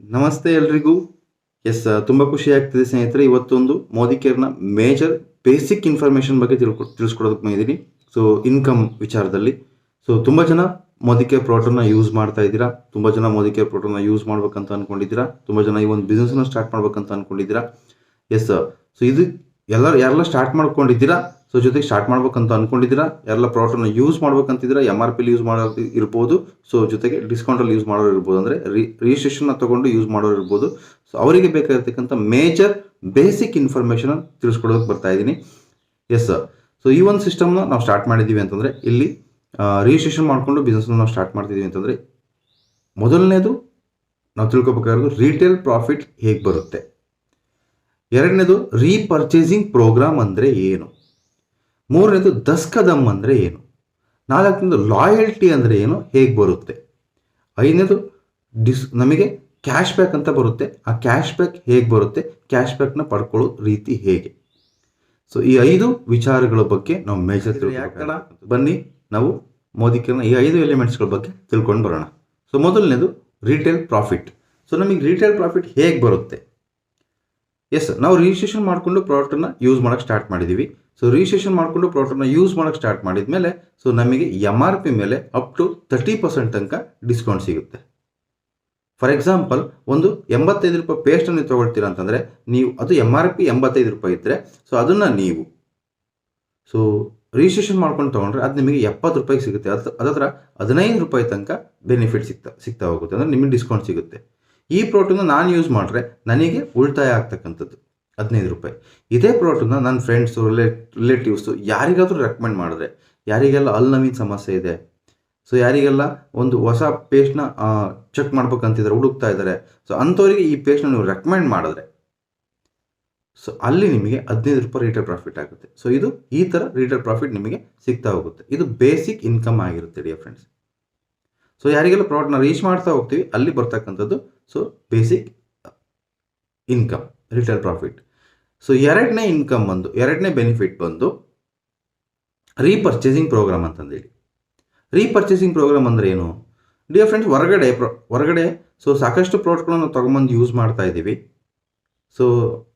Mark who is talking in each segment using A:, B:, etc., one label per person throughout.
A: ನಮಸ್ತೆ ಎಲ್ರಿಗೂ. ಎಸ್ ತುಂಬ ಖುಷಿ ಆಗ್ತಿದೆ ಸ್ನೇಹಿತರೆ, ಇವತ್ತೊಂದು ಮೋದಿ ಕೇರ್ನ ಮೇಜರ್ ಬೇಸಿಕ್ ಇನ್ಫಾರ್ಮೇಷನ್ ಬಗ್ಗೆ ತಿಳ್ಕೊ ತಿಳಿಸ್ಕೊಡೋದಕ್ಕೆ ಬಂದಿದ್ದೀನಿ. ಸೊ, ಇನ್ಕಮ್ ವಿಚಾರದಲ್ಲಿ. ಸೊ, ತುಂಬ ಜನ ಮೋದಿ ಕೇರ್ ಪ್ರಾಡಕ್ಟನ್ನ ಯೂಸ್ ಮಾಡ್ತಾ ಇದ್ದೀರಾ. ತುಂಬ ಜನ ಮೋದಿ ಕೇರ್ ಪ್ರಾಡಕ್ಟನ್ನ ಯೂಸ್ ಮಾಡ್ಬೇಕಂತ ಅಂದ್ಕೊಂಡಿದ್ದೀರಾ ತುಂಬ ಜನ ಈ ಒಂದು ಬಿಸ್ನೆಸ್ನ ಸ್ಟಾರ್ಟ್ ಮಾಡ್ಬೇಕಂತ ಅಂದ್ಕೊಂಡಿದ್ದೀರಾ ಎಸ್ ಸೊ, ಇದು ಎಲ್ಲರೂ, ಯಾರೆಲ್ಲ ಸ್ಟಾರ್ಟ್ ಮಾಡ್ಕೊಂಡಿದ್ದೀರಾ ಸೊ ಜೊತೆಗೆ ಸ್ಟಾರ್ಟ್ ಮಾಡ್ಬೇಕಂತ ಅನ್ಕೊಂಡಿದ್ದೀರಾ? ಎಲ್ಲ ಪ್ರಾಡಕ್ಟನ್ನು ಯೂಸ್ ಮಾಡ್ಬೇಕಂತಿದ್ದೀರಾ? ಎಂ ಆರ್ ಪಿಲಿ ಯೂಸ್ ಮಾಡೋ ಇರ್ಬೋದು. ಸೊ ಜೊತೆಗೆ ಡಿಸ್ಕೌಂಟಲ್ಲಿ ಯೂಸ್ ಮಾಡೋರು ಇರ್ಬೋದು. ಅಂದರೆ ರಿಜಿಸ್ಟ್ರೇಷನ್ನ ತಗೊಂಡು ಯೂಸ್ ಮಾಡೋರು ಇರ್ಬೋದು. ಸೊ ಅವರಿಗೆ ಬೇಕಾಗಿರ್ತಕ್ಕಂಥ ಮೇಜರ್ ಬೇಸಿಕ್ ಇನ್ಫಾರ್ಮೇಷನ್ ತಿಳಿಸ್ಕೊಡೋಕೆ ಬರ್ತಾ ಇದ್ದೀನಿ. ಎಸ್ ಸರ್ ಸೊ ಈ ಒಂದು ಸಿಸ್ಟಮ್ನ ನಾವು ಸ್ಟಾರ್ಟ್ ಮಾಡಿದ್ದೀವಿ ಅಂತಂದರೆ ಇಲ್ಲಿ ರಿಜಿಸ್ಟ್ರೇಷನ್ ಮಾಡಿಕೊಂಡು ಬಿಸ್ನೆಸ್ನ ನಾವು ಸ್ಟಾರ್ಟ್ ಮಾಡ್ತಿದ್ದೀವಿ ಅಂತಂದರೆ ಮೊದಲನೇದು ನಾವು ತಿಳ್ಕೊಬೇಕಾಗಿರೋದು ರೀಟೇಲ್ ಪ್ರಾಫಿಟ್ ಹೇಗೆ ಬರುತ್ತೆ? ಎರಡನೇದು ರೀಪರ್ಚೇಸಿಂಗ್ ಪ್ರೋಗ್ರಾಮ್ ಅಂದರೆ ಏನು? ಮೂರನೇದು ದಸ್ಕದಮ್ ಅಂದರೆ ಏನು? ನಾಲ್ಕನೇದು ಲಾಯಲ್ಟಿ ಅಂದರೆ ಏನು? ಹೇಗೆ ಬರುತ್ತೆ? ಐದನೇದು ಡಿಸ್ ನಮಗೆ ಕ್ಯಾಶ್ ಬ್ಯಾಕ್ ಅಂತ ಬರುತ್ತೆ. ಆ ಕ್ಯಾಶ್ ಬ್ಯಾಕ್ ಹೇಗೆ ಬರುತ್ತೆ? ಕ್ಯಾಶ್ ಬ್ಯಾಕ್ನ ಪಡ್ಕೊಳ್ಳೋ ರೀತಿ ಹೇಗೆ? ಸೊ ಈ ಐದು ವಿಚಾರಗಳ ಬಗ್ಗೆ ನಾವು ಮೇಜರ್ ತಿಳ್ಕೊಳ್ಳೋಣ ಬನ್ನಿ ನಾವು ಮೋದಿ ಕೇರ್ನ ಈ ಐದು ಎಲಿಮೆಂಟ್ಸ್ಗಳ ಬಗ್ಗೆ ತಿಳ್ಕೊಂಡು ಬರೋಣ. ಸೊ ಮೊದಲನೇದು ರಿಟೇಲ್ ಪ್ರಾಫಿಟ್ ಸೊ ನಮಗೆ ರಿಟೇಲ್ ಪ್ರಾಫಿಟ್ ಹೇಗೆ ಬರುತ್ತೆ? ಎಸ್ ನಾವು ರಿಜಿಸ್ಟ್ರೇಷನ್ ಮಾಡಿಕೊಂಡು ಪ್ರಾಡಕ್ಟನ್ನು ಯೂಸ್ ಮಾಡೋಕ್ಕೆ ಸ್ಟಾರ್ಟ್ ಮಾಡಿದ್ದೀವಿ ಸೊ ರಿಜಿಸ್ಟ್ರೇಷನ್ ಮಾಡಿಕೊಂಡು ಪ್ರಾಡಕ್ಟನ್ನ ಯೂಸ್ ಮಾಡೋಕ್ಕೆ ಸ್ಟಾರ್ಟ್ ಮಾಡಿದ ಮೇಲೆ ಸೊ ನಮಗೆ ಎಂ ಆರ್ ಪಿ ಮೇಲೆ ಅಪ್ ಟು ತರ್ಟಿ ಪರ್ಸೆಂಟ್ ತನಕ ಡಿಸ್ಕೌಂಟ್ ಸಿಗುತ್ತೆ. ಫಾರ್ ಎಕ್ಸಾಂಪಲ್ ಒಂದು ಎಂಬತ್ತೈದು ರೂಪಾಯಿ ಪೇಸ್ಟನ್ನು ತೊಗೊಳ್ತೀರಾ ಅಂತಂದರೆ, ನೀವು ಅದು ಎಂ ಆರ್ ಪಿ ಎಂಬತ್ತೈದು ರೂಪಾಯಿ ಇದ್ದರೆ ಸೊ ಅದನ್ನು ನೀವು ಸೊ ರಿಜಿಸ್ಟ್ರೇಷನ್ ಮಾಡ್ಕೊಂಡು ತೊಗೊಂಡ್ರೆ ಅದು ನಿಮಗೆ ಎಪ್ಪತ್ತು ರೂಪಾಯಿಗೆ ಸಿಗುತ್ತೆ. ಅದು ಅದರ ಹದಿನೈದು ರೂಪಾಯಿ ತನಕ ಬೆನಿಫಿಟ್ ಸಿಗ್ತಾ ಸಿಗ್ತಾ ಹೋಗುತ್ತೆ. ಅಂದರೆ ನಿಮಗೆ ಡಿಸ್ಕೌಂಟ್ ಸಿಗುತ್ತೆ. ಈ ಪ್ರೋಟೋನ ನಾನು ಯೂಸ್ ಮಾಡಿದ್ರೆ ನನಗೆ ಉಳಿತಾಯ ಆಗ್ತಕ್ಕಂಥದ್ದು. ಹದಿನೈದು ರೂಪಾಯಿ. ಇದೇ ಪ್ರಾಡಕ್ಟನ್ನ ನನ್ನ ಫ್ರೆಂಡ್ಸು ರಿಲೇ ರಿಲೇಟಿವ್ಸು ಯಾರಿಗಾದರೂ ರೆಕಮೆಂಡ್ ಮಾಡಿದ್ರೆ, ಯಾರಿಗೆಲ್ಲ ಅಲ್ಲಿ ನವೀನ್ ಸಮಸ್ಯೆ ಇದೆ ಸೊ ಯಾರಿಗೆಲ್ಲ ಒಂದು ಹೊಸ ಪೇಸ್ಟ್ನ ಚೆಕ್ ಮಾಡ್ಬೇಕಂತಿದ್ದಾರೆ ಹುಡುಕ್ತಾ ಇದ್ದಾರೆ ಸೊ ಅಂಥವ್ರಿಗೆ ಈ ಪೇಸ್ಟ್ನ ನೀವು ರೆಕಮೆಂಡ್ ಮಾಡಿದ್ರೆ ಸೊ ಅಲ್ಲಿ ನಿಮಗೆ ಹದಿನೈದು ರೂಪಾಯಿ ರೀಟೇಲ್ ಪ್ರಾಫಿಟ್ ಆಗುತ್ತೆ. ಸೊ ಇದು ಈ ಥರ ರೀಟೇಲ್ ಪ್ರಾಫಿಟ್ ನಿಮಗೆ ಸಿಗ್ತಾ ಹೋಗುತ್ತೆ. ಇದು ಬೇಸಿಕ್ ಇನ್ಕಮ್ ಆಗಿರುತ್ತೆ ಡಿಯರ್ ಫ್ರೆಂಡ್ಸ್ ಸೊ ಯಾರಿಗೆಲ್ಲ ಪ್ರಾಡಕ್ಟ್ನ ರೀಚ್ ಮಾಡ್ತಾ ಹೋಗ್ತೀವಿ, ಅಲ್ಲಿ ಬರ್ತಕ್ಕಂಥದ್ದು so basic income retail profit so ಎರಡನೇ ಇನ್ಕಮ್ ಬಂದು, ಎರಡನೇ ಬೆನಿಫಿಟ್ ಬಂದು ರೀಪರ್ಚೇಸಿಂಗ್ ಪ್ರೋಗ್ರಾಮ್ ಅಂತಂದೇಳಿ. ರೀಪರ್ಚೇಸಿಂಗ್ ಪ್ರೋಗ್ರಾಮ್ ಅಂದ್ರೆ ಏನು? ಡಿಯರ್ ಫ್ರೆಂಡ್ಸ್ ಹೊರಗಡೆ ಹೊರಗಡೆ ಸೊ ಸಾಕಷ್ಟು ಪ್ರಾಡಕ್ಟ್ಗಳನ್ನು ತೊಗೊಂಬಂದು ಯೂಸ್ ಮಾಡ್ತಾ ಇದ್ದೀವಿ. ಸೊ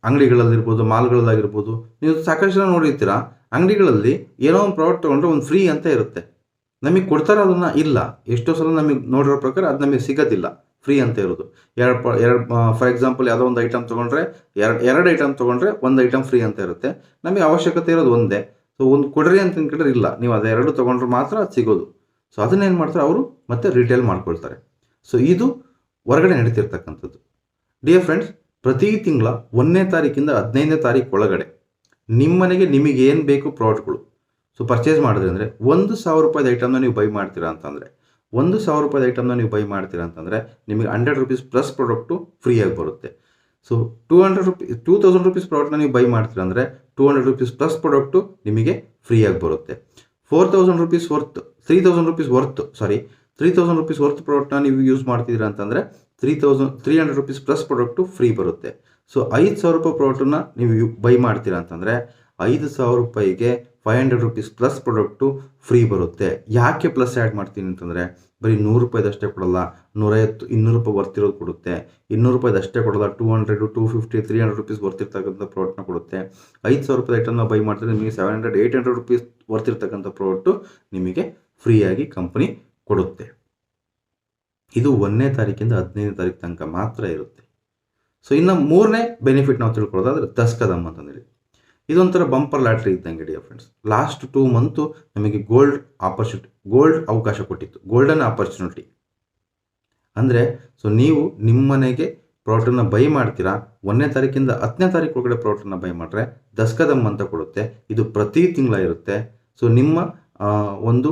A: ಅಂಗಡಿಗಳಲ್ಲಿರ್ಬೋದು, ಮಾಲ್ಗಳಲ್ಲಾಗಿರ್ಬೋದು, ನೀವು ಸಾಕಷ್ಟು ಜನ ನೋಡಿರ್ತೀರ, ಅಂಗಡಿಗಳಲ್ಲಿ ಏನೋ ಒಂದು ಪ್ರಾಡಕ್ಟ್ ತೊಗೊಂಡ್ರೆ ಒಂದು ಫ್ರೀ ಅಂತ ಇರುತ್ತೆ. ನಮಗೆ ಕೊಡ್ತಾರೋ ಅದನ್ನು ಇಲ್ಲ. ಎಷ್ಟೋ ಸಲ ನಮಗೆ ನೋಡಿರೋ ಪ್ರಕಾರ ಅದು ನಮಗೆ ಸಿಗೋದಿಲ್ಲ. ಫ್ರೀ ಅಂತ ಇರೋದು ಎರಡು ಎರಡು ಫಾರ್ ಎಕ್ಸಾಂಪಲ್ ಯಾವುದೋ ಒಂದು ಐಟಮ್ ತೊಗೊಂಡ್ರೆ ಎರಡು ಎರಡು ಐಟಮ್ ತೊಗೊಂಡ್ರೆ ಒಂದು ಐಟಮ್ ಫ್ರೀ ಅಂತ ಇರುತ್ತೆ. ನಮಗೆ ಅವಶ್ಯಕತೆ ಇರೋದು ಒಂದೇ. ಸೊ ಒಂದು ಕೊಡ್ರಿ ಅಂತ ಅಂದ್ಕೊಂಡ್ರೆ ಇಲ್ಲ. ನೀವು ಅದೆರಡು ತೊಗೊಂಡ್ರೆ ಮಾತ್ರ ಅದು ಸಿಗೋದು ಸೊ ಅದನ್ನೇನು ಮಾಡ್ತಾರೆ? ಅವರು ಮತ್ತೆ ರಿಟೇಲ್ ಮಾಡ್ಕೊಳ್ತಾರೆ. ಸೊ ಇದು ಹೊರಗಡೆ ನಡೀತಿರ್ತಕ್ಕಂಥದ್ದು. ಡಿಯರ್ ಫ್ರೆಂಡ್ಸ್ ಪ್ರತಿ ತಿಂಗಳ ಒಂದನೇ ತಾರೀಕಿಂದ ಹದಿನೈದನೇ ತಾರೀಕು ಒಳಗಡೆ ನಿಮ್ಮನೆಗೆ ನಿಮಗೆ ಏನು ಬೇಕು ಪ್ರಾಡಕ್ಟ್ಗಳು ಸೊ ಪರ್ಚೇಸ್ ಮಾಡಿದ್ರೆ ಅಂದರೆ ಒಂದು ಸಾವಿರ ರೂಪಾಯಿದ ಐಟಮ್ನ ನೀವು ಬೈ ಮಾಡ್ತೀರಾ ಅಂತಂದರೆ ಒಂದು ಸಾವಿರ ರೂಪಾಯಿ ಐಟಮ್ನ ನೀವು ಬೈ ಮಾಡ್ತೀರಾ ಅಂತಂದರೆ ನಿಮಗೆ ಹಂಡ್ರೆಡ್ ರುಪೀಸ್ ಪ್ಲಸ್ ಪ್ರಾಡಕ್ಟು ಫ್ರೀಯಾಗಿ ಬರುತ್ತೆ. So two hundred rupees two thousand rupees ಪ್ರಾಡಕ್ಟ್ನ ನೀವು ಬೈ ಮಾಡ್ತೀರಾ ಅಂದರೆ two hundred rupees plus product ನಿಮಗೆ ಫ್ರೀಯಾಗಿ ಬರುತ್ತೆ. Four thousand rupees worth three thousand rupees worth sorry three thousand rupees worth ಪ್ರಾಡಕ್ಟ್ನ ನೀವು ಯೂಸ್ ಮಾಡ್ತಿದ್ದೀರಾ ಅಂತಂದರೆ three thousand three hundred rupees plus product free ಬರುತ್ತೆ. ಸೊ ಐದು ಸಾವಿರ ರೂಪಾಯಿ ಪ್ರಾಡಕ್ಟನ್ನ ನೀವು ಬೈ ಮಾಡ್ತೀರಾ ಅಂತಂದರೆ ಐದು ಸಾವಿರ ರೂಪಾಯಿಗೆ five hundred rupees plus product free ಬರುತ್ತೆ. ಯಾಕೆ ಪ್ಲಸ್ ಆ್ಯಡ್ ಮಾಡ್ತೀನಿ ಅಂತಂದರೆ, ಬರೀ ನೂರು ರೂಪಾಯಿದಷ್ಟೇ ಕೊಡಲ್ಲ, ನೂರೈವತ್ತು, ಇನ್ನೂರು ರೂಪಾಯಿ ಬರ್ತಿರೋದು ಕೊಡುತ್ತೆ. ಇನ್ನೂರು ರೂಪಾಯಿದಷ್ಟೇ ಕೊಡಲ್ಲ two hundred two fifty three hundred rupees ಬರ್ತಿರ್ತಕ್ಕಂಥ ಪ್ರಾಡಕ್ಟ್ನ ಕೊಡುತ್ತೆ. ಐದು ಸಾವಿರ ರೂಪಾಯಿ ಐಟಮ್ನ ಬೈ ಮಾಡಿದ್ರೆ ನಿಮಗೆ seven hundred eight hundred rupees ಬರ್ತಿರ್ತಕ್ಕಂಥ product ನಿಮಗೆ ಫ್ರೀಯಾಗಿ ಕಂಪನಿ ಕೊಡುತ್ತೆ. ಇದು ಒಂದನೇ ತಾರೀಕಿಂದ ಹದಿನೈದನೇ ತಾರೀಕು ತನಕ ಮಾತ್ರ ಇರುತ್ತೆ. ಸೊ ಇನ್ನು ಮೂರನೇ ಬೆನಿಫಿಟ್ ನಾವು ತಿಳ್ಕೊಳ್ಳೋದಾದ್ರೆ ದಸ್ಕದಮ್ ಅಂತಂದೇಳಿ ಇದೊಂಥರ ಬಂಪರ್ ಲ್ಯಾಟ್ರಿ ಇದ್ದಂಗೆ dear friends last two month ನಮಗೆ ಗೋಲ್ಡ್ ಆಪರ್ಚುನಿಟಿ ಗೋಲ್ಡ್ ಅವಕಾಶ ಕೊಟ್ಟಿತ್ತು. ಗೋಲ್ಡನ್ ಆಪರ್ಚುನಿಟಿ ಅಂದರೆ ಸೊ ನೀವು ನಿಮ್ಮ ಮನೆಗೆ ಪ್ರಾಡಕ್ಟನ್ನು ಬೈ ಮಾಡ್ತೀರಾ, ಒಂದನೇ ತಾರೀಕಿಂದ ಹತ್ತನೇ ತಾರೀಕು ಒಳಗಡೆ ಪ್ರಾಡಕ್ಟನ್ನು ಬೈ ಮಾಡಿದ್ರೆ ದಸ್ಕದಮ್ ಅಂತ ಕೊಡುತ್ತೆ. ಇದು ಪ್ರತಿ ತಿಂಗಳ ಇರುತ್ತೆ ಸೊ ನಿಮ್ಮ ಒಂದು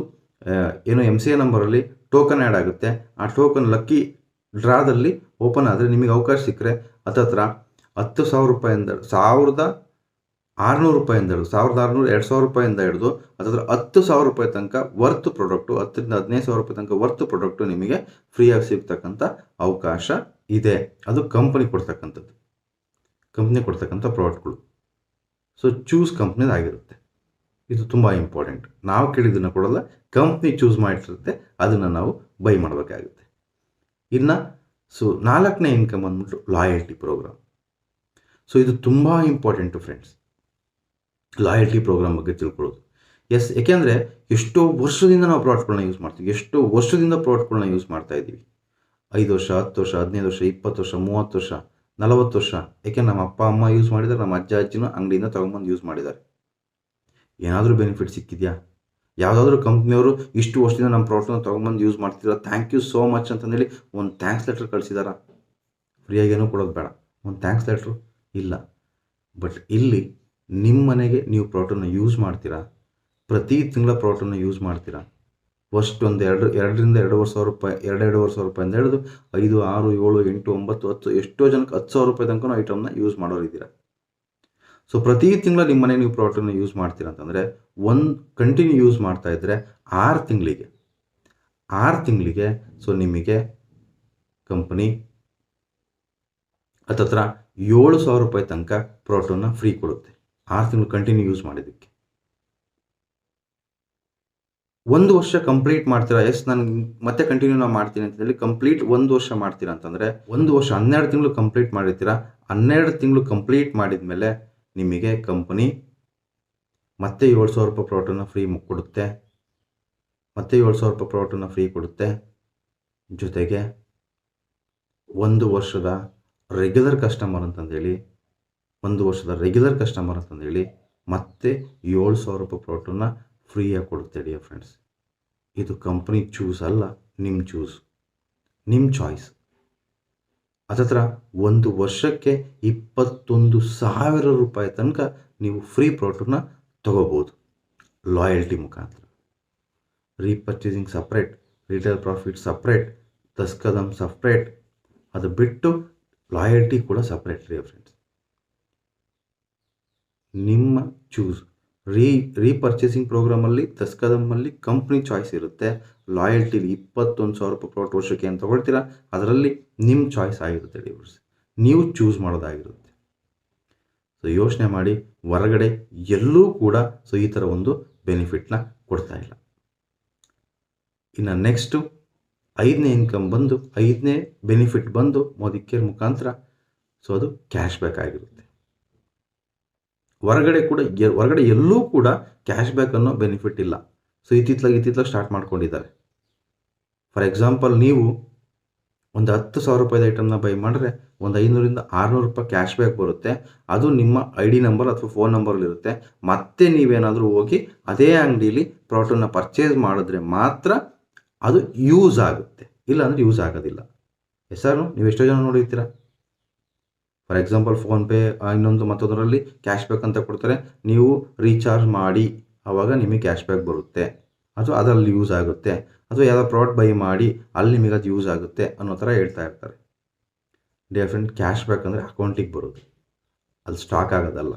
A: ಏನು ಎಂ ಸಿ ಎ ನಂಬರಲ್ಲಿ ಟೋಕನ್ ಆ್ಯಡ್ ಆಗುತ್ತೆ. ಆ ಟೋಕನ್ ಲಕ್ಕಿ ಡ್ರಾದಲ್ಲಿ ಓಪನ್ ಆದರೆ ನಿಮಗೆ ಅವಕಾಶ ಸಿಕ್ಕರೆ ಹತ್ತತ್ರ ಹತ್ತು ಸಾವಿರ ರೂಪಾಯಿಂದ, ಸಾವಿರದ ಆರುನೂರು ರೂಪಾಯಿಂದ ಹಿಡಿದು, ಸಾವಿರದ ಆರುನೂರು, ಎರಡು ಸಾವಿರ ರೂಪಾಯಿಂದ ಹಿಡಿದು, ಅದರ ಹತ್ತು ಸಾವಿರ ರೂಪಾಯಿ ತನಕ ವರ್ತ್ ಪ್ರಾಡಕ್ಟು ಹತ್ತರಿಂದ ಹದಿನೈದು ಸಾವಿರ ರೂಪಾಯಿ ತನಕ ವರ್ತ್ ಪ್ರಾಡಕ್ಟು ನಿಮಗೆ ಫ್ರೀಯಾಗಿ ಸಿಗ್ತಕ್ಕಂಥ ಅವಕಾಶ ಇದೆ. ಅದು ಕಂಪನಿ ಕೊಡ್ತಕ್ಕಂಥದ್ದು. ಕಂಪ್ನಿ ಕೊಡ್ತಕ್ಕಂಥ ಪ್ರಾಡಕ್ಟ್ಗಳು ಸೊ ಚೂಸ್ ಕಂಪ್ನಿದಾಗಿರುತ್ತೆ ಇದು ತುಂಬ ಇಂಪಾರ್ಟೆಂಟ್ ನಾವು ಕೇಳಿದ್ದನ್ನು ಕೊಡಲ್ಲ ಕಂಪ್ನಿ ಚೂಸ್ ಮಾಡಿರುತ್ತೆ ಅದನ್ನು ನಾವು ಬೈ ಮಾಡಬೇಕಾಗುತ್ತೆ. ಇನ್ನು ಸೊ ನಾಲ್ಕನೇ ಇನ್ಕಮ್ ಅಂದ್ಬಿಟ್ಟು ಲಾಯಲ್ಟಿ ಪ್ರೋಗ್ರಾಮ್ ಸೊ ಇದು ತುಂಬ ಇಂಪಾರ್ಟೆಂಟು ಫ್ರೆಂಡ್ಸ್ ಲಾಯಲ್ಟಿ ಪ್ರೋಗ್ರಾಮ್ ಬಗ್ಗೆ ತಿಳ್ಕೊಳ್ಳೋದು. ಎಸ್, ಏಕೆಂದರೆ ಎಷ್ಟೋ ವರ್ಷದಿಂದ ನಾವು ಪ್ರಾಡಕ್ಟ್ಗಳನ್ನ ಯೂಸ್ ಮಾಡ್ತೀವಿ, ಎಷ್ಟೋ ವರ್ಷದಿಂದ ಪ್ರಾಡಕ್ಟ್ಗಳನ್ನ ಯೂಸ್ ಮಾಡ್ತಾ ಇದ್ದೀವಿ. ಐದು ವರ್ಷ, ಹತ್ತು ವರ್ಷ, ಹದಿನೈದು ವರ್ಷ, ಇಪ್ಪತ್ತು ವರ್ಷ, ಮೂವತ್ತು ವರ್ಷ, ನಲವತ್ತು ವರ್ಷ, ಏಕೆ ನಮ್ಮ ಅಪ್ಪ, ಅಮ್ಮ ಯೂಸ್ ಮಾಡಿದ್ದಾರೆ, ನಮ್ಮ ಅಜ್ಜ, ಅಜ್ಜಿನೂ ಅಂಗಡಿಯಿಂದ ತೊಗೊಂಬಂದು ಯೂಸ್ ಮಾಡಿದ್ದಾರೆ. ಏನಾದರೂ ಬೆನಿಫಿಟ್ ಸಿಕ್ಕಿದೆಯಾ? ಯಾವುದಾದ್ರೂ ಕಂಪ್ನಿಯವರು ಇಷ್ಟು ವರ್ಷದಿಂದ ನಮ್ಮ ಪ್ರಾಡಕ್ಟ್ನ ತೊಗೊಂಬಂದು ಯೂಸ್ ಮಾಡ್ತಿದ್ರ ಥ್ಯಾಂಕ್ ಯು ಸೋ ಮಚ್ ಅಂತಂದೇಳಿ ಒಂದು ಥ್ಯಾಂಕ್ಸ್ ಲೆಟ್ರ್ ಕಳಿಸಿದಾರ? ಫ್ರೀಯಾಗಿ ಏನೂ ಕೊಡೋದು ಬೇಡ. ಒಂದು ಥ್ಯಾಂಕ್ಸ್ ಲೆಟ್ರು ಇಲ್ಲ. ಬಟ್ ಇಲ್ಲಿ ನಿಮ್ಮ ಮನೆಗೆ ನೀವು ಪ್ರಾಡಕ್ಟನ್ನು ಯೂಸ್ ಮಾಡ್ತೀರಾ? ಪ್ರತಿ ತಿಂಗಳ ಪ್ರಾಡಕ್ಟನ್ನು ಯೂಸ್ ಮಾಡ್ತೀರಾ? ಫಸ್ಟ್ ಒಂದು ಎರಡು, ಎರಡರಿಂದ ಎರಡೂವರೆ ಸಾವಿರ ರೂಪಾಯಿ, ಎರಡು ಎರಡೂವರೆ ಸಾವಿರ ರೂಪಾಯಿಂದ ಹಿಡಿದು ಐದು, ಆರು, ಏಳು, ಎಂಟು, ಒಂಬತ್ತು, ಹತ್ತು, ಎಷ್ಟೋ ಜನಕ್ಕೆ ಹತ್ತು ಸಾವಿರ ರೂಪಾಯಿ ತನಕ ಐಟಮ್ನ ಯೂಸ್ ಮಾಡೋರಿದ್ದೀರಾ ಸೊ ಪ್ರತಿ ತಿಂಗಳ ನಿಮ್ಮ ಮನೆ ನೀವು ಪ್ರಾಡಕ್ಟನ್ನು ಯೂಸ್ ಮಾಡ್ತೀರಾ ಅಂತಂದರೆ ಒಂದು ಕಂಟಿನ್ಯೂ ಯೂಸ್ ಮಾಡ್ತಾ ಇದ್ದರೆ ಆರು ತಿಂಗಳಿಗೆ ಆರು ತಿಂಗಳಿಗೆ ಸೊ ನಿಮಗೆ ಕಂಪನಿ ಹತ್ತತ್ರ ಏಳು ಸಾವಿರ ರೂಪಾಯಿ ತನಕ ಪ್ರಾಡಕ್ಟನ್ನು ಫ್ರೀ ಕೊಡುತ್ತೆ. ಆರು ತಿಂಗಳು ಕಂಟಿನ್ಯೂ ಯೂಸ್ ಮಾಡಿದ್ದಕ್ಕೆ. ಒಂದು ವರ್ಷ ಕಂಪ್ಲೀಟ್ ಮಾಡ್ತೀರಾ? ಎಸ್, ನಾನು ಮತ್ತೆ ಕಂಟಿನ್ಯೂ ನಾವು ಮಾಡ್ತೀನಿ ಅಂತ ಹೇಳಿ ಕಂಪ್ಲೀಟ್ ಒಂದು ವರ್ಷ ಮಾಡ್ತೀರಾ ಅಂತಂದರೆ ಒಂದು ವರ್ಷ ಹನ್ನೆರಡು ತಿಂಗಳು ಕಂಪ್ಲೀಟ್ ಮಾಡಿರ್ತೀರಾ? ಹನ್ನೆರಡು ತಿಂಗಳು ಕಂಪ್ಲೀಟ್ ಮಾಡಿದ ಮೇಲೆ ನಿಮಗೆ ಕಂಪನಿ ಮತ್ತೆ ಏಳು ಸಾವಿರ ರೂಪಾಯಿ ಪ್ರಾಡಕ್ಟನ್ನು ಫ್ರೀ ಕೊಡುತ್ತೆ. ಮತ್ತೆ ಏಳು ಸಾವಿರ ರೂಪಾಯಿ ಪ್ರಾಡಕ್ಟನ್ನು ಫ್ರೀ ಕೊಡುತ್ತೆ. ಜೊತೆಗೆ ಒಂದು ವರ್ಷದ ರೆಗ್ಯುಲರ್ ಕಸ್ಟಮರ್ ಅಂತಂದೇಳಿ ಒಂದು ವರ್ಷದ ರೆಗ್ಯುಲರ್ ಕಸ್ಟಮರ್ ಅಂತಂದೇಳಿ ಮತ್ತೆ ಏಳು ಸಾವಿರ ರೂಪಾಯಿ ಪ್ರಾಡಕ್ಟನ್ನು ಫ್ರೀಯಾಗಿ ಕೊಡುತ್ತೆ ಡಿಯರ್ ಫ್ರೆಂಡ್ಸ್ ಇದು ಕಂಪ್ನಿ ಚೂಸ್ ಅಲ್ಲ ನಿಮ್ಮ ಚೂಸ್ ನಿಮ್ಮ ಚಾಯ್ಸ್ ಅದತ್ರ ಒಂದು ವರ್ಷಕ್ಕೆ ಇಪ್ಪತ್ತೊಂದು ಸಾವಿರ ರೂಪಾಯಿ ತನಕ ನೀವು ಫ್ರೀ ಪ್ರಾಡಕ್ಟನ್ನ ತಗೋಬೋದು ಲಾಯಲ್ಟಿ ಮುಖಾಂತರ. Repurchasing separate retail profit separate ತಸ್ಕದಮ್ separate ಅದು ಬಿಟ್ಟು ಲಾಯಲ್ಟಿ ಕೂಡ ಸಪ್ರೇಟ್ ರೀ ಫ್ರೆಂಡ್ಸ್ ನಿಮ್ಮ ಚೂಸ್ ರೀ ರೀಪರ್ಚೇಸಿಂಗ್ ಪ್ರೋಗ್ರಾಮಲ್ಲಿ ತಸ್ಕದಮ್ಮಲ್ಲಿ ಕಂಪ್ನಿ ಚಾಯ್ಸ್ ಇರುತ್ತೆ. ಲಾಯಲ್ಟಿಲಿ ಇಪ್ಪತ್ತೊಂದು ಸಾವಿರ ರೂಪಾಯಿ ಪ್ರಾಡಕ್ಟ್ ವರ್ಷಕ್ಕೆ ಏನು ತೊಗೊಳ್ತೀರಾ ಅದರಲ್ಲಿ ನಿಮ್ಮ ಚಾಯ್ಸ್ ಆಗಿರುತ್ತೆ ಡಿವರ್ಸ್ ನೀವು ಚೂಸ್ ಮಾಡೋದಾಗಿರುತ್ತೆ. ಸೊ ಯೋಚನೆ ಮಾಡಿ, ಹೊರಗಡೆ ಎಲ್ಲೂ ಕೂಡ ಸೊ ಈ ಥರ ಒಂದು ಬೆನಿಫಿಟ್ನ ಕೊಡ್ತಾ ಇಲ್ಲ. ಇನ್ನು ನೆಕ್ಸ್ಟು ಐದನೇ ಇನ್ಕಮ್ ಬಂದು, ಐದನೇ ಬೆನಿಫಿಟ್ ಬಂದು ಮೋದಿ ಕೇರ್ ಮುಖಾಂತರ. ಸೊ ಅದು ಕ್ಯಾಶ್ ಬ್ಯಾಕ್ ಆಗಿರುತ್ತೆ. ಹೊರಗಡೆ ಕೂಡ ಹೊರಗಡೆ ಎಲ್ಲೂ ಕೂಡ ಕ್ಯಾಶ್ ಬ್ಯಾಕ್ ಅನ್ನೋ ಬೆನಿಫಿಟ್ ಇಲ್ಲ. ಸೊ ಇತ್ತಿತ್ಲಾಗ ಇತ್ತಿತ್ಲಾಗ ಸ್ಟಾರ್ಟ್ ಮಾಡ್ಕೊಂಡಿದ್ದಾರೆ. ಫಾರ್ ಎಕ್ಸಾಂಪಲ್ ನೀವು ಒಂದು ಹತ್ತು ಸಾವಿರ ರೂಪಾಯಿದ ಐಟಮ್ನ ಬೈ ಮಾಡಿದ್ರೆ ಒಂದು ಐನೂರಿಂದ ಆರುನೂರು ರೂಪಾಯಿ ಕ್ಯಾಶ್ ಬ್ಯಾಕ್ ಬರುತ್ತೆ. ಅದು ನಿಮ್ಮ ಐ ಡಿ ನಂಬರ್ ಅಥವಾ ಫೋನ್ ನಂಬರಲ್ಲಿರುತ್ತೆ ಮತ್ತೆ ನೀವೇನಾದರೂ ಹೋಗಿ ಅದೇ ಅಂಗಡೀಲಿ ಪ್ರಾಡಕ್ಟನ್ನು ಪರ್ಚೇಸ್ ಮಾಡಿದ್ರೆ ಮಾತ್ರ ಅದು ಯೂಸ್ ಆಗುತ್ತೆ. ಇಲ್ಲಾಂದರೆ ಯೂಸ್ ಆಗೋದಿಲ್ಲ. ಎಸ್ ನೀವು ಎಷ್ಟೋ ಜನ ನೋಡಿರ್ತೀರ? ಫಾರ್ ಎಕ್ಸಾಂಪಲ್ ಫೋನ್ಪೇ ಇನ್ನೊಂದು ಮತ್ತೊಂದರಲ್ಲಿ ಕ್ಯಾಶ್ ಬ್ಯಾಕ್ ಅಂತ ಕೊಡ್ತಾರೆ. ನೀವು ರೀಚಾರ್ಜ್ ಮಾಡಿ ಆವಾಗ ನಿಮಗೆ ಕ್ಯಾಶ್ ಬ್ಯಾಕ್ ಬರುತ್ತೆ. ಅದು ಅದರಲ್ಲಿ ಯೂಸ್ ಆಗುತ್ತೆ. ಅಥವಾ ಯಾವುದೋ ಪ್ರಾಡಕ್ಟ್ ಬೈ ಮಾಡಿ, ಅಲ್ಲಿ ನಿಮಗೆ ಅದು ಯೂಸ್ ಆಗುತ್ತೆ ಅನ್ನೋ ಥರ ಹೇಳ್ತಾ ಇರ್ತಾರೆ. ಡಿಫ್ರೆಂಟ್ ಕ್ಯಾಶ್ ಬ್ಯಾಕ್ ಅಂದರೆ ಅಕೌಂಟಿಗೆ ಬರೋದು. ಅಲ್ಲಿ ಸ್ಟಾಕ್ ಆಗೋದಲ್ಲ.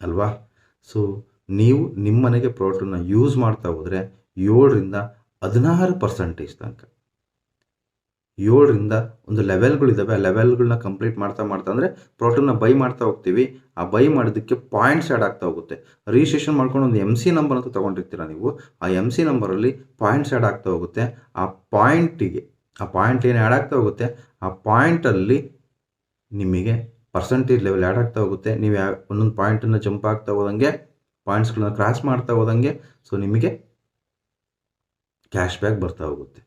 A: ಅಲ್ವಾ? ಸೊ ನೀವು ನಿಮ್ಮ ಮನೆಗೆ ಪ್ರಾಡಕ್ಟನ್ನು ಯೂಸ್ ಮಾಡ್ತಾ ಹೋದರೆ ಏಳರಿಂದ ಹದಿನಾರು ಪರ್ಸೆಂಟೇಜ್ ತನಕ. ಏಳರಿಂದ ಒಂದು ಲೆವೆಲ್ಗಳಿದ್ದಾವೆ ಆ ಲೆವೆಲ್ಗಳನ್ನ ಕಂಪ್ಲೀಟ್ ಮಾಡ್ತಾ ಮಾಡ್ತಾ ಅಂದರೆ ಪ್ರೋಟೀನ್ನ ಬೈ ಮಾಡ್ತಾ ಹೋಗ್ತೀವಿ. ಆ ಬೈ ಮಾಡೋದಕ್ಕೆ ಪಾಯಿಂಟ್ಸ್ ಆ್ಯಡ್ ಆಗ್ತಾ ಹೋಗುತ್ತೆ. ರಿಜಿಸ್ಟ್ರೇಷನ್ ಮಾಡ್ಕೊಂಡು ಒಂದು ಎಂ ಸಿ ನಂಬರ್ ಅಂತ ತೊಗೊಂಡಿರ್ತೀರ ನೀವು, ಆ ಎಂ ಸಿ ನಂಬರಲ್ಲಿ ಪಾಯಿಂಟ್ಸ್ ಆ್ಯಡ್ ಆಗ್ತಾ ಹೋಗುತ್ತೆ. ಆ ಪಾಯಿಂಟಿಗೆ ಆ ಪಾಯಿಂಟ್ ಏನು ಆ್ಯಡ್ ಆಗ್ತಾ ಹೋಗುತ್ತೆ? ಆ ಪಾಯಿಂಟಲ್ಲಿ ನಿಮಗೆ ಪರ್ಸೆಂಟೇಜ್ ಲೆವೆಲ್ ಆ್ಯಡ್ ಆಗ್ತಾ ಹೋಗುತ್ತೆ. ನೀವು ಯಾವ ಒಂದೊಂದು ಪಾಯಿಂಟನ್ನು ಜಂಪ್ ಆಗ್ತಾ ಹೋದಂಗೆ ಪಾಯಿಂಟ್ಸ್ಗಳನ್ನ ಕ್ರಾಸ್ ಮಾಡ್ತಾ ಹೋದಂಗೆ ಸೊ ನಿಮಗೆ ಕ್ಯಾಶ್ ಬ್ಯಾಕ್ ಬರ್ತಾ ಹೋಗುತ್ತೆ.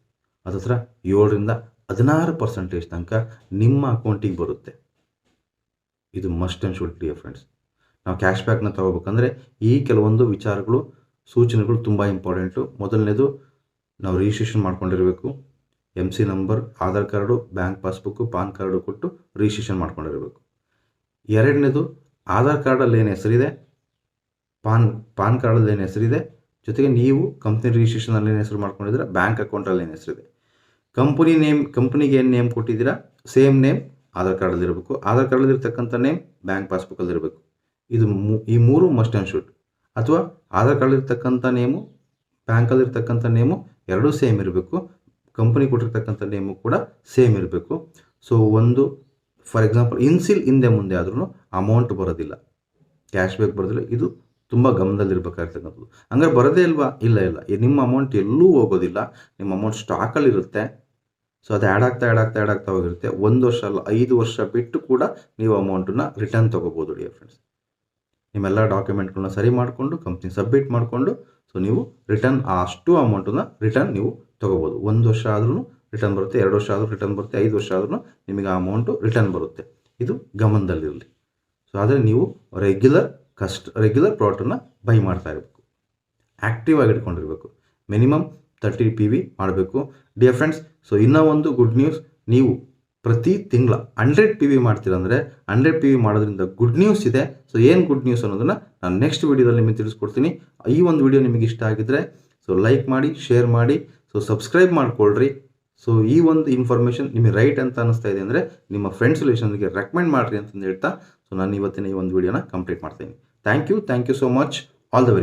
A: ಅದ್ರ ಏಳರಿಂದ ಹದಿನಾರು ಪರ್ಸೆಂಟೇಜ್ ತನಕ ನಿಮ್ಮ ಅಕೌಂಟಿಗೆ ಬರುತ್ತೆ. ಇದು must and should dear friends ನಾವು ಕ್ಯಾಶ್ ಬ್ಯಾಕ್ನ ತಗೋಬೇಕಂದ್ರೆ ಈ ಕೆಲವೊಂದು ವಿಚಾರಗಳು, ಸೂಚನೆಗಳು ತುಂಬ ಇಂಪಾರ್ಟೆಂಟು ಮೊದಲನೇದು, ನಾವು registration ಮಾಡ್ಕೊಂಡಿರಬೇಕು. M C number Aadhaar card bank passbook PAN card ಕೊಟ್ಟು ರಿಜಿಸ್ಟ್ರೇಷನ್ ಮಾಡ್ಕೊಂಡಿರಬೇಕು. ಎರಡನೇದು, ಆಧಾರ್ ಕಾರ್ಡಲ್ಲಿ ಏನು ಹೆಸರಿದೆ ಪಾನ್ ಪಾನ್ ಕಾರ್ಡಲ್ಲಿ ಏನು ಹೆಸರಿದೆ ಜೊತೆಗೆ ನೀವು ಕಂಪ್ನಿ ರಿಜಿಸ್ಟ್ರೇಷನಲ್ಲಿ ಏನು ಹೆಸರು ಮಾಡ್ಕೊಂಡಿದ್ರೆ ಬ್ಯಾಂಕ್ ಅಕೌಂಟಲ್ಲಿ ಏನು ಹೆಸರಿದೆ ಕಂಪನಿ ನೇಮ್, ಕಂಪ್ನಿಗೆ ಏನು ನೇಮ್ ಕೊಟ್ಟಿದ್ದೀರಾ? ಸೇಮ್ ನೇಮ್, ಆಧಾರ್ ಕಾರ್ಡಲ್ಲಿ ಇರಬೇಕು. ಆಧಾರ್ ಕಾರ್ಡಲ್ಲಿರ್ತಕ್ಕಂಥ ನೇಮ್, ಬ್ಯಾಂಕ್ ಪಾಸ್ಬುಕ್ಕಲ್ಲಿ ಇರಬೇಕು. ಇದು ಈ ಮೂರು ಮಸ್ಟ್ ಆ್ಯಂಡ್ ಶೂಟ್ ಅಥವಾ ಆಧಾರ್ ಕಾರ್ಡಲ್ಲಿರ್ತಕ್ಕಂಥ ನೇಮು ಬ್ಯಾಂಕಲ್ಲಿರ್ತಕ್ಕಂಥ ನೇಮು ಎರಡೂ ಸೇಮ್ ಇರಬೇಕು. ಕಂಪನಿ ಕೊಟ್ಟಿರ್ತಕ್ಕಂಥ ನೇಮು ಕೂಡ ಸೇಮ್ ಇರಬೇಕು. ಸೊ ಒಂದು ಫಾರ್ ಎಕ್ಸಾಂಪಲ್ ಇನ್ಸಿಲ್ ಹಿಂದೆ ಮುಂದೆ ಆದ್ರೂ ಅಮೌಂಟ್ ಬರೋದಿಲ್ಲ. ಕ್ಯಾಶ್ ಬ್ಯಾಕ್ ಬರೋದಿಲ್ಲ. ಇದು ತುಂಬ ಗಮನದಲ್ಲಿರ್ಬೇಕಾಗಿರ್ತಕ್ಕಂಥದ್ದು ಹಂಗಾರೆ ಬರೋದೇ ಇಲ್ವಾ? ಇಲ್ಲ ಇಲ್ಲ. ನಿಮ್ಮ ಅಮೌಂಟ್ ಎಲ್ಲೂ ಹೋಗೋದಿಲ್ಲ. ನಿಮ್ಮ ಅಮೌಂಟ್ ಸ್ಟಾಕಲ್ಲಿರುತ್ತೆ ಸೊ ಅದು ಆ್ಯಡ್ ಆಗ್ತಾ ಆ್ಯಡ್ ಆಗ್ತಾ ಆ್ಯಡ್ ಆಗ್ತಾ ಹೋಗಿರುತ್ತೆ. ಒಂದು ವರ್ಷ ಅಲ್ಲ, ಐದು ವರ್ಷ ಬಿಟ್ಟು ಕೂಡ ನೀವು ಅಮೌಂಟನ್ನು ರಿಟರ್ನ್ ತೊಗೋಬೋದು ಡಿಯರ್ ಫ್ರೆಂಡ್ಸ್ ನಿಮ್ಮೆಲ್ಲ ಡಾಕ್ಯುಮೆಂಟ್ಗಳನ್ನ ಸರಿ ಮಾಡಿಕೊಂಡು ಕಂಪ್ನಿ ಸಬ್ಮಿಟ್ ಮಾಡಿಕೊಂಡು ಸೊ ನೀವು ರಿಟರ್ನ್ ಆ ಅಷ್ಟು ಅಮೌಂಟನ್ನು ರಿಟರ್ನ್ ನೀವು ತೊಗೋಬೋದು. ಒಂದು ವರ್ಷ ಆದ್ರೂ ರಿಟರ್ನ್ ಬರುತ್ತೆ, ಎರಡು ವರ್ಷ ಆದರೂ ರಿಟರ್ನ್ ಬರುತ್ತೆ, ಐದು ವರ್ಷ ಆದ್ರೂ ನಿಮಗೆ ಆ ಅಮೌಂಟು ರಿಟರ್ನ್ ಬರುತ್ತೆ. ಇದು ಗಮನದಲ್ಲಿರಲಿ. ಸೊ ಆದರೆ ನೀವು ರೆಗ್ಯುಲರ್ ಕಸ್ಟ್ ರೆಗ್ಯುಲರ್ ಪ್ರಾಡಕ್ಟನ್ನು ಬೈ ಮಾಡ್ತಾ ಇರಬೇಕು. ಆ್ಯಕ್ಟಿವ್ ಆಗಿ ಇಟ್ಕೊಂಡಿರಬೇಕು ಮಿನಿಮಮ್ ತರ್ಟಿ ಪಿ ವಿ ಮಾಡಬೇಕು. ಡಿಯರ್ ಫ್ರೆಂಡ್ಸ್ ಸೊ ಇನ್ನೂ ಒಂದು ಗುಡ್ ನ್ಯೂಸ್ ನೀವು ಪ್ರತಿ ತಿಂಗಳ ಹಂಡ್ರೆಡ್ ಪಿ ವಿ ಮಾಡ್ತೀರಂದರೆ ಹಂಡ್ರೆಡ್ ಪಿ ವಿ ಮಾಡೋದ್ರಿಂದ ಗುಡ್ ನ್ಯೂಸ್ ಇದೆ. ಸೊ ಏನು ಗುಡ್ ನ್ಯೂಸ್ ಅನ್ನೋದನ್ನು ನಾನು ನೆಕ್ಸ್ಟ್ ವೀಡಿಯೋದಲ್ಲಿ ನಿಮಗೆ ತಿಳಿಸ್ಕೊಡ್ತೀನಿ. ಈ ಒಂದು ವಿಡಿಯೋ ನಿಮಗೆ ಇಷ್ಟ ಆಗಿದ್ರೆ ಸೊ ಲೈಕ್ ಮಾಡಿ ಶೇರ್ ಮಾಡಿ ಸೊ ಸಬ್ಸ್ಕ್ರೈಬ್ ಮಾಡ್ಕೊಳ್ರಿ. ಸೊ ಈ ಒಂದು ಇನ್ಫಾರ್ಮೇಷನ್ ನಿಮಗೆ ರೈಟ್ ಅಂತ ಅನಿಸ್ತಾ ಇದೆ ಅಂದರೆ ನಿಮ್ಮ ಫ್ರೆಂಡ್ಸ್ ರಿಲೇಷನ್ಗೆ ರೆಕಮೆಂಡ್ ಮಾಡಿರಿ ಅಂತಂದು ಹೇಳ್ತಾ ಸೊ ನಾನು ಇವತ್ತಿನ ಈ ಒಂದು ವಿಡಿಯೋನ ಕಂಪ್ಲೀಟ್ ಮಾಡ್ತೀನಿ. Thank you thank you so much all the very